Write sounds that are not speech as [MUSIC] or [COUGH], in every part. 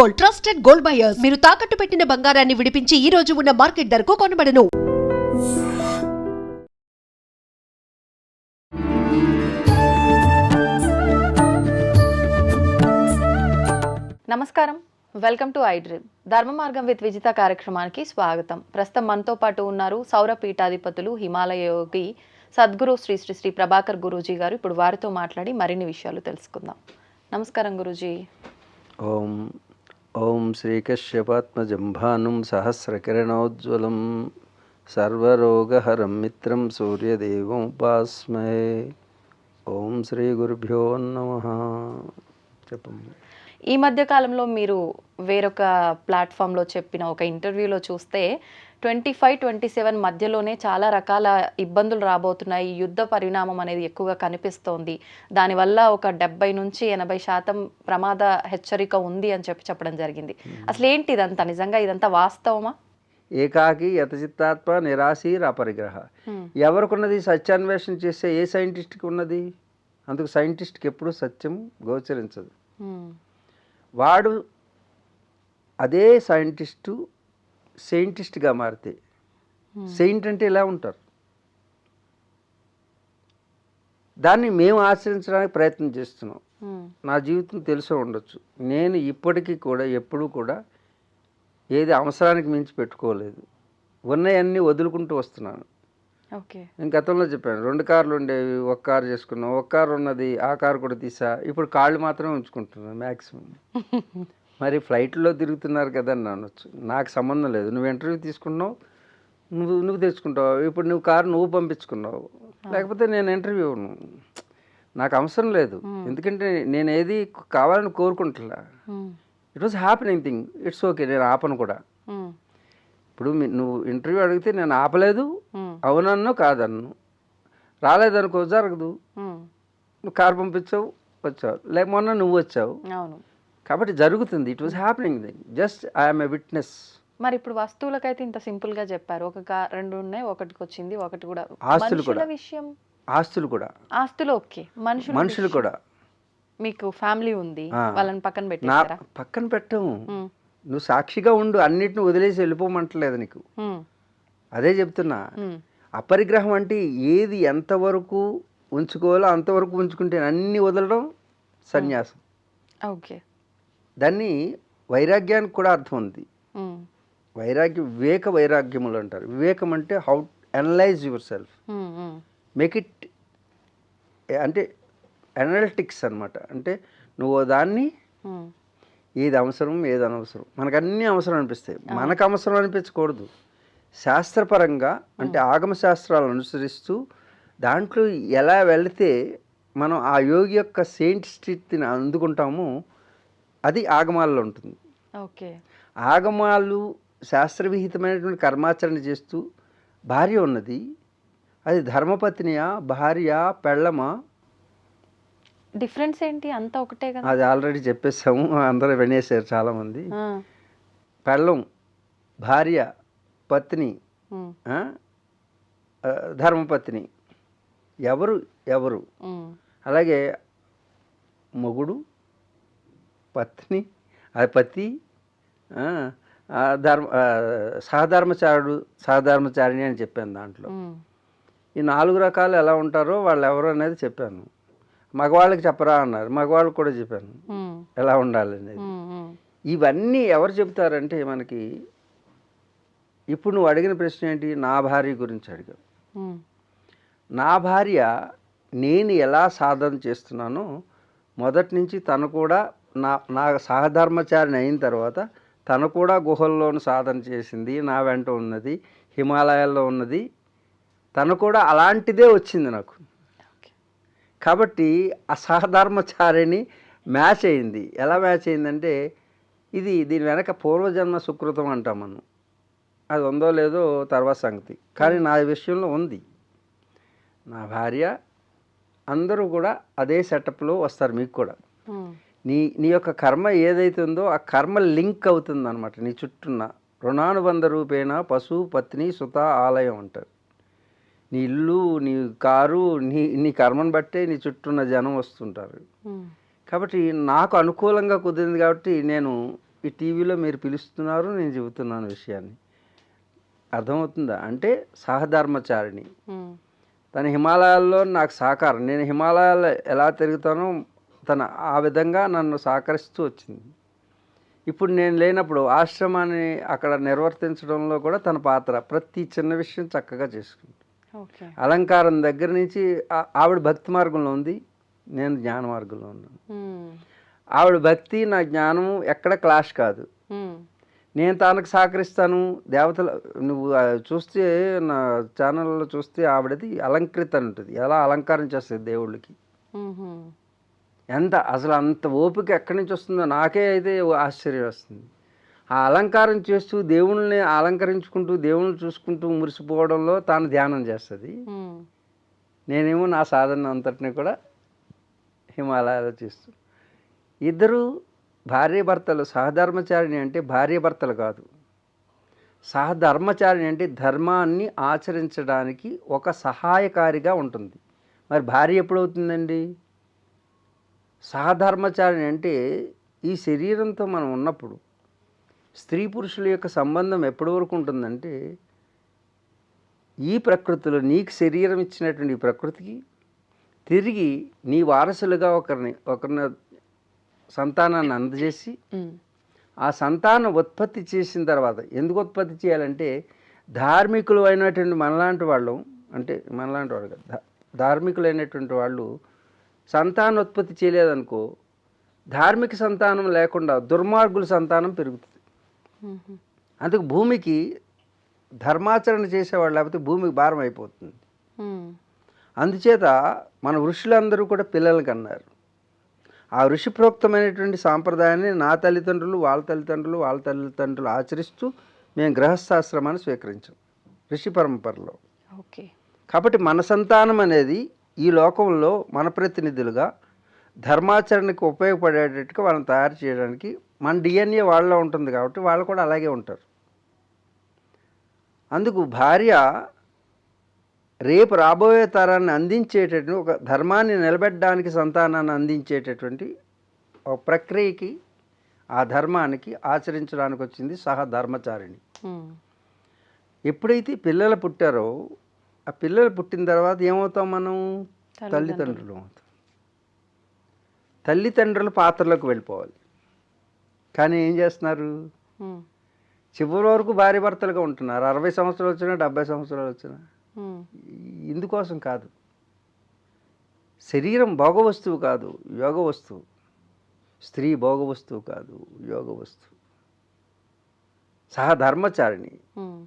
Gold trusted gold buyers. మీరు తాకట్టు పెట్టిన బంగారాన్ని విడిపించి ఈ రోజు ఉన్న మార్కెట్ ధరకు కొనబడను. నమస్కారం. వెల్కమ్ టు ఐ డ్రీమ్ ధర్మ మార్గం విత్ విజిత కార్యక్రమానికి స్వాగతం. ప్రస్తుతం మనతో పాటు ఉన్నారు సౌర పీఠాధిపతులు హిమాలయ యోగి సద్గురు శ్రీ శ్రీ శ్రీ ప్రభాకర్ గురూజీ గారు. ఇప్పుడు వారితో మాట్లాడి మరిన్ని విషయాలు తెలుసుకుందాం. నమస్కారం గురూజీ. ఓం ఓం శ్రీకశ్యపాత్మజం భానుం సహస్రకిరణోజ్వలం సర్వరోగహరం మిత్రం సూర్యదేవం ఉపాస్మహే. ఓం శ్రీ గురుభ్యో నమ. చెప్పండి. ఈ మధ్య కాలంలో మీరు వేరొక ప్లాట్ఫామ్లో చెప్పిన ఒక ఇంటర్వ్యూలో చూస్తే ట్వంటీ ఫైవ్ ట్వంటీ సెవెన్ మధ్యలోనే చాలా రకాల ఇబ్బందులు రాబోతున్నాయి. యుద్ధ పరిణామం అనేది ఎక్కువగా కనిపిస్తోంది. దానివల్ల ఒక డెబ్బై నుంచి ఎనభై శాతం ప్రమాద హెచ్చరిక ఉంది అని చెప్పి చెప్పడం జరిగింది. అసలు ఏంటి ఇదంతా? నిజంగా ఇదంతా వాస్తవమా? ఏకాకి యతచిత్తాత్మ నిరాశీర్ అపరిగ్రహ. ఎవరికున్నది? సత్యాన్వేషణ చేసే ఏ సైంటిస్ట్కి ఉన్నది? అందుకు సైంటిస్ట్కి ఎప్పుడు సత్యం గోచరించదు. వాడు అదే సైంటిస్టు సెయింటిస్ట్గా మారితే సెయింట్ అంటే ఇలా ఉంటారు? దాన్ని మేము ఆచరించడానికి ప్రయత్నం చేస్తున్నాం. నా జీవితం తెలిసే ఉండొచ్చు. నేను ఇప్పటికీ కూడా ఎప్పుడూ కూడా ఏది అవసరానికి మించి పెట్టుకోలేదు. ఉన్నవన్నీ వదులుకుంటూ వస్తున్నాను. ఓకే. నేను గతంలో చెప్పాను రెండు కార్లు ఉండేవి ఒక కారు చేసుకున్నాం ఒక కారు ఉన్నది ఆ కారు కూడా తీసా. ఇప్పుడు కాళ్ళు మాత్రమే ఉంచుకుంటున్నాను మ్యాక్సిమం [LAUGHS] మరి ఫ్లైట్లో తిరుగుతున్నారు కదా అని అనొచ్చు. నాకు సంబంధం లేదు. నువ్వు ఇంటర్వ్యూ తీసుకున్నావు నువ్వు నువ్వు తెచ్చుకుంటావు? ఇప్పుడు నువ్వు కారు నువ్వు పంపించుకున్నావు. లేకపోతే నేను ఇంటర్వ్యూ ఇవ్వను. నాకు అవసరం లేదు. ఎందుకంటే నేను ఏది కావాలని కోరుకుంటున్నా. It was happening thing it's okay నేను ఆపను కూడా. ఇప్పుడు నువ్వు ఇంటర్వ్యూ అడిగితే నేను ఆపలేదు. అవునన్ను కాదన్ను. రాలేదనుకో జరగదు. నువ్వు కారు పంపించావు వచ్చావు. లేక మొన్న నువ్వు వచ్చావు. అవును. కాబట్టి జరుగుతుంది. It was happening just I'm a witness మరి ఇప్పుడు వస్తువులకైతే ఇంత సింపుల్గా చెప్పారు. ఒక రెండు ఉన్నాయి ఒకటికి వచ్చింది ఒకటి కూడా. ఆస్తులు కూడా. విషయం? ఆస్తులు కూడా. ఆస్తులు ఓకే. మనుషులు మనుషులు కూడా. మీకు ఫ్యామిలీ ఉంది. వాళ్ళని పక్కన నా పెట్టారా పక్కన పెట్టము నువ్వు సాక్షిగా ఉండు. అన్నిటిని వదిలేసి వెళ్ళిపోమంటలేదు నీకు. అదే చెప్తున్నా. అపరిగ్రహం అంటే ఏది ఎంతవరకు ఉంచుకోవాలో అంతవరకు ఉంచుకుంటే అన్ని వదలడం సన్యాసం. ఓకే. దాన్ని వైరాగ్యానికి కూడా అర్థం ఉంది. వైరాగ్యం వివేక వైరాగ్యములు అంటారు. వివేకం అంటే how analyse your self. Make it అంటే అనలిటిక్స్ అన్నమాట. అంటే నువ్వు దాన్ని ఏది అవసరం ఏది అనవసరం. మనకు అన్నీ అవసరం అనిపిస్తాయి. మనకు అవసరం అనిపించకూడదు. శాస్త్రపరంగా అంటే ఆగమ శాస్త్రాలను అనుసరిస్తూ దాంట్లో ఎలా వెళితే మనం ఆ యోగి యొక్క సెయింట్ స్థితిని అందుకుంటామో అది ఆగమాల్లో ఉంటుంది. ఓకే. ఆగమాలు శాస్త్రవిహితమైనటువంటి కర్మాచరణ చేస్తూ భార్య ఉన్నది. అది ధర్మపత్నియా భార్య పెళ్ళమా? డిఫరెన్స్ ఏంటి? అంతా ఒకటే కదా. అది ఆల్రెడీ చెప్పేసాము అందరూ వినేశారు చాలామంది. పెళ్ళం భార్య పత్ని ధర్మపత్ని. ఎవరు? ఎవరు. అలాగే మొగుడు పత్ని పతి ధర్మ సహధర్మచారుడు సహధర్మచారిణి అని చెప్పాను దాంట్లో. ఈ నాలుగు రకాలు ఎలా ఉంటారో వాళ్ళు ఎవరు అనేది చెప్పాను మగవాళ్ళకి చెప్పరా అన్నారు మగవాళ్ళకి కూడా చెప్పాను. ఎలా ఉండాలి అనేది ఉమ్. ఉమ్. ఇవన్నీ ఎవరు చెప్తారంటే మనకి ఇప్పుడు నువ్వు అడిగిన ప్రశ్న ఏంటి నా భార్య గురించి అడిగావు. నా భార్య నేను ఎలా సాధన చేస్తున్నానో మొదటి నుంచి తను కూడా నా నా సహధర్మచారిని అయిన తర్వాత తను కూడా గుహల్లోను సాధన చేసింది నా వెంట ఉన్నది హిమాలయాల్లో ఉన్నది. తను కూడా అలాంటిదే వచ్చింది నాకు. కాబట్టి ఆ సహధర్మచారిని మ్యాచ్ అయింది. ఎలా మ్యాచ్ అయిందంటే ఇది దీని వెనక పూర్వజన్మ సుకృతం అంటాం మనం. అది ఉందో లేదో తర్వాత సంగతి. కానీ నా విషయంలో ఉంది. నా భార్య అందరూ కూడా అదే సెటప్లో వస్తారు మీకు కూడా. నీ నీ యొక్క కర్మ ఏదైతే ఉందో ఆ కర్మ లింక్ అవుతుంది అనమాట నీ చుట్టూన్న రుణానుబంధ రూపేణ పశు పత్ని సుత ఆలయం అంటారు. నీ ఇల్లు నీ కారు నీ నీ కర్మను బట్టే నీ చుట్టూన్న జనం వస్తుంటారు. కాబట్టి నాకు అనుకూలంగా కుదిరింది కాబట్టి నేను ఈ టీవీలో మీరు పిలుస్తున్నారు నేను చెబుతున్నాను విషయాన్ని. అర్థమవుతుందా? అంటే సహధర్మచారిణి. తన హిమాలయాల్లో నాకు సహకారం. నేను హిమాలయాల్లో ఎలా తిరుగుతానో తన ఆ విధంగా నన్ను సహకరిస్తూ వచ్చింది. ఇప్పుడు నేను లేనప్పుడు ఆశ్రమాన్ని అక్కడ నిర్వర్తించడంలో కూడా తన పాత్ర ప్రతి చిన్న విషయం చక్కగా చేసుకుంది. అలంకారం దగ్గర నుంచి ఆవిడ భక్తి మార్గంలో ఉంది నేను జ్ఞాన మార్గంలో ఉన్నాను. ఆవిడ భక్తి నా జ్ఞానము ఎక్కడ క్లాష్ కాదు. నేను తనకు సహకరిస్తాను దేవతలు నువ్వు చూస్తే నా ఛానల్లో చూస్తే ఆవిడది అలంకృత ఉంటుంది ఎలా అలంకారం చేస్తుంది దేవుళ్ళకి? ఎంత అసలు అంత ఓపిక ఎక్కడి నుంచి వస్తుందో నాకే అయితే ఆశ్చర్యం వస్తుంది. ఆ అలంకారం చేస్తూ దేవుళ్ళని అలంకరించుకుంటూ దేవుళ్ళని చూసుకుంటూ మురిసిపోవడంలో తాను ధ్యానం చేస్తుంది. నేనేమో నా సాధన అంతటిని కూడా హిమాలయాలో చేస్తూ. ఇద్దరు భార్య భర్తలు సహధర్మచారిణి అంటే భార్య భర్తలు కాదు. సహధర్మచారిణి అంటే ధర్మాన్ని ఆచరించడానికి ఒక సహాయకారిగా ఉంటుంది. మరి భార్య ఎప్పుడవుతుందండి? సహధర్మచారిణి అంటే ఈ శరీరంతో మనం ఉన్నప్పుడు స్త్రీ పురుషుల యొక్క సంబంధం ఎప్పటి వరకు ఉంటుందంటే ఈ ప్రకృతిలో నీకు శరీరం ఇచ్చినటువంటి ఈ ప్రకృతికి తిరిగి నీ వారసులుగా ఒకరిని ఒకరిని సంతానాన్ని అందజేసి ఆ సంతానం ఉత్పత్తి చేసిన తర్వాత ఎందుకు ఉత్పత్తి చేయాలంటే ధార్మికులు అయినటువంటి మనలాంటి వాళ్ళు అంటే మనలాంటి వాళ్ళు కాదు, ధార్మికులైనటువంటి వాళ్ళు సంతానోత్పత్తి చేయలేదనుకో ధార్మిక సంతానం లేకుండా దుర్మార్గుల సంతానం పెరుగుతుంది. అందుకు భూమికి ధర్మాచరణ చేసేవాళ్ళు లేకపోతే భూమికి భారం అయిపోతుంది. అందుచేత మన ఋషులందరూ కూడా పిల్లలు కన్నారు. ఆ ఋషి ప్రోక్తమైనటువంటి సాంప్రదాయాన్ని నా తల్లిదండ్రులు వాళ్ళ తల్లిదండ్రులు వాళ్ళ తల్లిదండ్రులు ఆచరిస్తూ మేము గృహస్థాశ్రమాన్ని స్వీకరించాం. ఋషి పరంపరలో. ఓకే. కాబట్టి మన సంతానం అనేది ఈ లోకంలో మన ప్రతినిధులుగా ధర్మాచరణకి ఉపయోగపడేటట్టుగా వాళ్ళని తయారు చేయడానికి మన డిఎన్ఏ వాళ్ళలో ఉంటుంది కాబట్టి వాళ్ళు కూడా అలాగే ఉంటారు. అందుకు భార్య రేపు రాబోయే తరాన్ని అందించేటటువంటి ఒక ధర్మాన్ని నిలబెట్టడానికి సంతానాన్ని అందించేటటువంటి ఒక ప్రక్రియకి ఆ ధర్మానికి ఆచరించడానికి వచ్చింది సహ ధర్మచారిణి ఎప్పుడైతే పిల్లలు పుట్టారో ఆ పిల్లలు పుట్టిన తర్వాత ఏమవుతాం మనం? తల్లిదండ్రులు. అవుతాం. తల్లిదండ్రుల పాత్రలోకి వెళ్ళిపోవాలి. కానీ ఏం చేస్తున్నారు? చివరి వరకు భార్య భర్తలుగా ఉంటున్నారు. అరవై సంవత్సరాలు వచ్చినా డెబ్బై సంవత్సరాలు వచ్చినా. ఇందుకోసం కాదు. శరీరం భోగ వస్తువు కాదు యోగ వస్తువు. స్త్రీ భోగ వస్తువు కాదు యోగ వస్తువు. సహ ధర్మచారిణి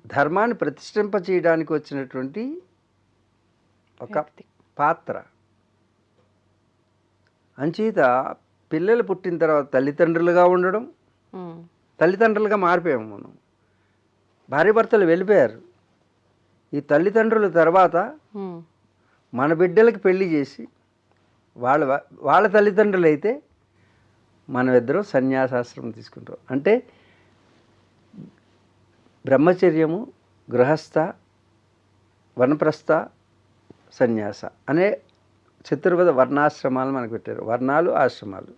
ధర్మాన్ని ప్రతిష్ఠింప చేయడానికి వచ్చినటువంటి ఒక. పాత్ర. అంచేత పిల్లలు పుట్టిన తర్వాత తల్లిదండ్రులుగా ఉండడం ఉమ్, తల్లిదండ్రులుగా మారిపోయాము మనం. భార్యాభర్తలు వెళ్ళిపోయారు. ఈ తల్లిదండ్రుల తర్వాత ఉమ్, మన బిడ్డలకి పెళ్ళి చేసి వాళ్ళ వాళ్ళ తల్లిదండ్రులు అయితే మనం ఇద్దరం సన్యాసాశ్రమం తీసుకుంటాం. అంటే బ్రహ్మచర్యము గృహస్థ వనప్రస్థ సన్యాస అనే చతుర్విధ వర్ణాశ్రమాలు మనకు పెట్టారు. వర్ణాలు ఆశ్రమాలు.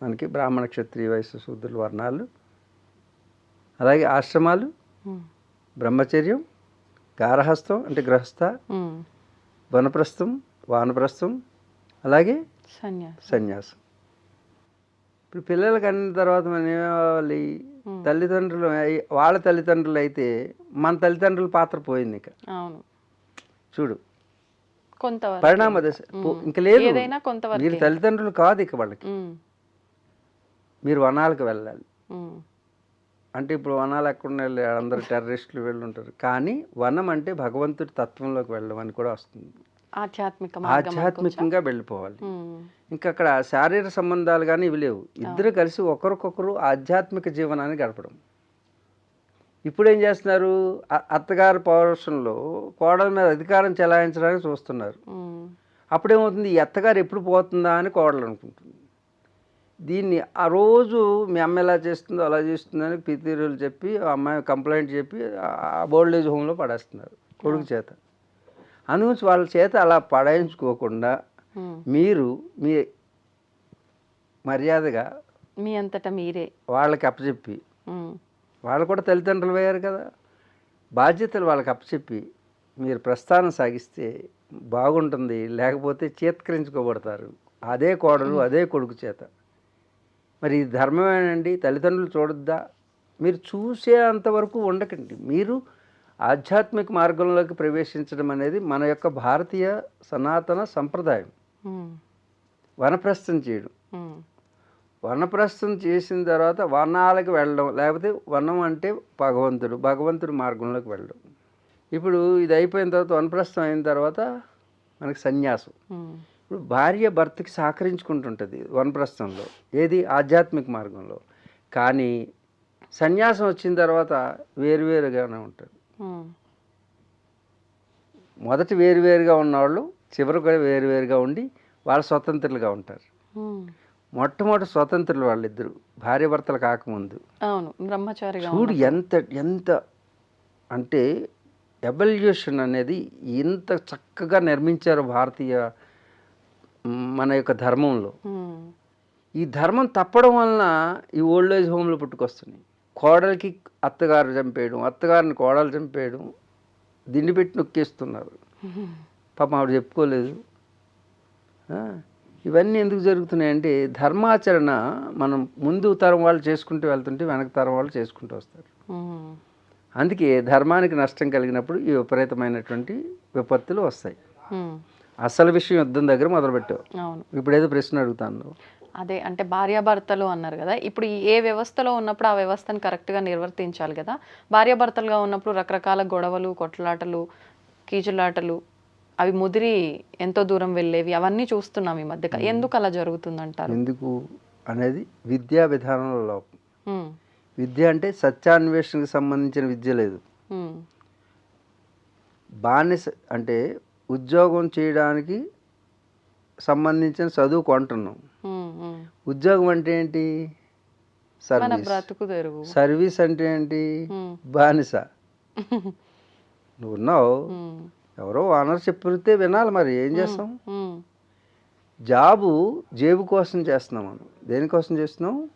మనకి బ్రాహ్మణ క్షత్రియ వైశ్య శూద్రుల వర్ణాలు అలాగే ఆశ్రమాలు బ్రహ్మచర్యం గారహస్థం అంటే గృహస్థ వనప్రస్థం వానప్రస్థం అలాగే సన్యాసి. ఇప్పుడు పిల్లలకి అన్న తర్వాత మనం ఏమవ్వాలి? తల్లిదండ్రులు వాళ్ళ తల్లిదండ్రులు అయితే మన తల్లిదండ్రుల పాత్ర పోయింది ఇక. చూడు. కొంతవరకు. పరిణామ దశ. ఇంక లేదు. మీరు తల్లిదండ్రులు కాదు ఇక వాళ్ళకి. మీరు వనాలకు వెళ్ళాలి. అంటే ఇప్పుడు వనాలు ఎక్కడ వెళ్ళి అందరు టెర్రరిస్టులు వెళ్ళి ఉంటారు కానీ వనం అంటే భగవంతుడి తత్వంలోకి వెళ్ళడం అని కూడా వస్తుంది. ఆధ్యాత్మిక ఆధ్యాత్మికంగా వెళ్ళిపోవాలి. ఇంకా అక్కడ శారీరక సంబంధాలు కానీ ఇవి లేవు. ఇద్దరు కలిసి ఒకరికొకరు ఆధ్యాత్మిక జీవనాన్ని గడపడం. ఇప్పుడు ఏం చేస్తున్నారు అత్తగారి పౌరుషంలో కోడల మీద అధికారం చెలాయించడానికి చూస్తున్నారు. అప్పుడేమవుతుంది? ఈ అత్తగారు ఎప్పుడు పోతుందా అని కోడలు అనుకుంటుంది. దీన్ని ఆ రోజు మీ అమ్మ ఎలా చేస్తుందో అలా చేస్తుందని పితీరులు చెప్పి ఆ అమ్మాయి కంప్లైంట్ చెప్పి ఆ ఓల్డ్ ఏజ్ హోమ్లో పడేస్తున్నారు కొడుకు చేత. అందుగురించి వాళ్ళ చేత అలా పడాయించుకోకుండా మీరు మీ మర్యాదగా మీ అంతటా మీరే. వాళ్ళకి అప్పచెప్పి వాళ్ళు కూడా తల్లిదండ్రులు అయ్యారు కదా. బాధ్యతలు వాళ్ళకి అప్పచెప్పి మీరు ప్రస్థానం సాగిస్తే బాగుంటుంది లేకపోతే చేత్కరించుకోబడతారు. అదే కోడలు అదే కొడుకు చేత. మరి ఇది ధర్మమేనండి? తల్లిదండ్రులు చూడొద్దా? మీరు చూసే అంతవరకు ఉండకండి. మీరు ఆధ్యాత్మిక మార్గంలోకి ప్రవేశించడం అనేది మన యొక్క భారతీయ సనాతన సంప్రదాయం. వనప్రస్థం చేయడం. వనప్రస్థం చేసిన తర్వాత వనాలకు వెళ్ళడం లేకపోతే వనం అంటే భగవంతుడు భగవంతుడి మార్గంలోకి వెళ్ళడం. ఇప్పుడు ఇది అయిపోయిన తర్వాత వనప్రస్థం అయిన తర్వాత మనకి సన్యాసం. ఇప్పుడు భార్య భర్తకి సహకరించుకుంటుంటుంది వనప్రస్థంలో ఏది? ఆధ్యాత్మిక మార్గంలో. కానీ సన్యాసం వచ్చిన తర్వాత వేరువేరుగానే ఉంటారు. ఉమ్, మొదట వేరువేరుగా ఉన్నవాళ్ళు చివరి కూడా వేరువేరుగా ఉండి వాళ్ళు స్వతంత్రులుగా ఉంటారు. మొట్టమొదటి స్వతంత్రులు వాళ్ళిద్దరు భార్య భర్తలు కాకముందు. అవును బ్రహ్మచారిగా చూడు. ఎంత ఎంత అంటే ఎవల్యూషన్ అనేది ఎంత చక్కగా నిర్మించారు భారతీయ మన యొక్క ధర్మంలో. ఈ ధర్మం తప్పడం వలన ఈ ఓల్డ్ ఏజ్ హోమ్లు పుట్టుకొస్తున్నాయి. కోడలికి అత్తగారు చంపేయడం అత్తగారిని కోడలు చంపేయడం దిండి పెట్టి నొక్కేస్తున్నారు. పాపం ఆవిడ చెప్పుకోలేదు. ఇవన్నీ ఎందుకు జరుగుతున్నాయంటే ధర్మాచరణ మనం ముందు తరం వాళ్ళు చేసుకుంటూ వెళ్తుంటే వెనక తరం వాళ్ళు చేసుకుంటూ వస్తారు. అందుకే ధర్మానికి నష్టం కలిగినప్పుడు ఈ విపరీతమైనటువంటి విపత్తులు వస్తాయి. అసలు విషయం యుద్ధం దగ్గర మొదలుపెట్టావు. అవును. ఇప్పుడు ఏదో ప్రశ్న అడుగుతాను. అదే అంటే భార్యాభర్తలు అన్నారు కదా ఇప్పుడు ఏ వ్యవస్థలో ఉన్నప్పుడు ఆ వ్యవస్థను కరెక్ట్గా నిర్వర్తించాలి కదా. భార్యాభర్తలుగా ఉన్నప్పుడు రకరకాల గొడవలు కొట్లాటలు కీచులాటలు అవి ముదిరి ఎంతో దూరం వెళ్ళేవి అవన్నీ చూస్తున్నాం ఈ మధ్య ఎందుకు అలా జరుగుతుందంటారు? ఎందుకు అనేది విద్యా విధానంలో. లోపం విద్య అంటే సత్యాన్వేషణకు సంబంధించిన విద్య లేదు. బానిస అంటే ఉద్యోగం చేయడానికి సంబంధించిన చదువు కొంటున్నాం. ఉద్యోగం అంటే ఏంటి? సర్వీస్. సర్వీస్ అంటే ఏంటి? బానిస. [LAUGHS] నువ్వు ఉన్నావు ఎవరో ఓనర్ చెప్పితే వినాలి మరి ఏం చేస్తాం? జాబు జేబు కోసం చేస్తున్నాం మనం. దేనికోసం చేస్తున్నాం?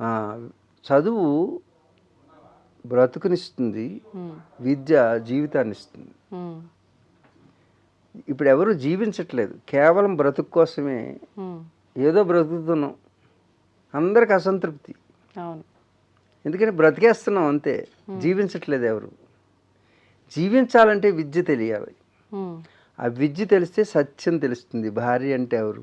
ఆ, చదువు బ్రతుకునిస్తుంది విద్య జీవితాన్ని ఇస్తుంది ఇప్పుడు ఎవరు జీవించట్లేదు కేవలం బ్రతుకు కోసమే ఏదో బ్రతుకుతున్నాం. అందరికి అసంతృప్తి. అవును. ఎందుకంటే బ్రతికేస్తున్నాం అంతే జీవించట్లేదు ఎవరు. జీవించాలంటే విద్య తెలియాలి. ఆ విద్య తెలిస్తే సత్యం తెలుస్తుంది. భార్య అంటే ఎవరు?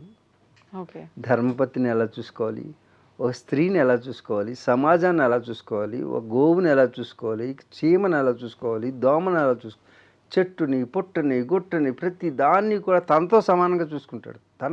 ఓకే. ధర్మపత్నిని ఎలా చూసుకోవాలి? ఒక స్త్రీని ఎలా చూసుకోవాలి? సమాజాన్ని ఎలా చూసుకోవాలి? ఒక గోవుని ఎలా చూసుకోవాలి? చీమను ఎలా చూసుకోవాలి? దోమను ఎలా చూసుకోవాలి చెట్టుని పుట్టని గుట్టని ప్రతి దాన్ని కూడా తనతో సమానంగా చూసుకుంటాడు. తన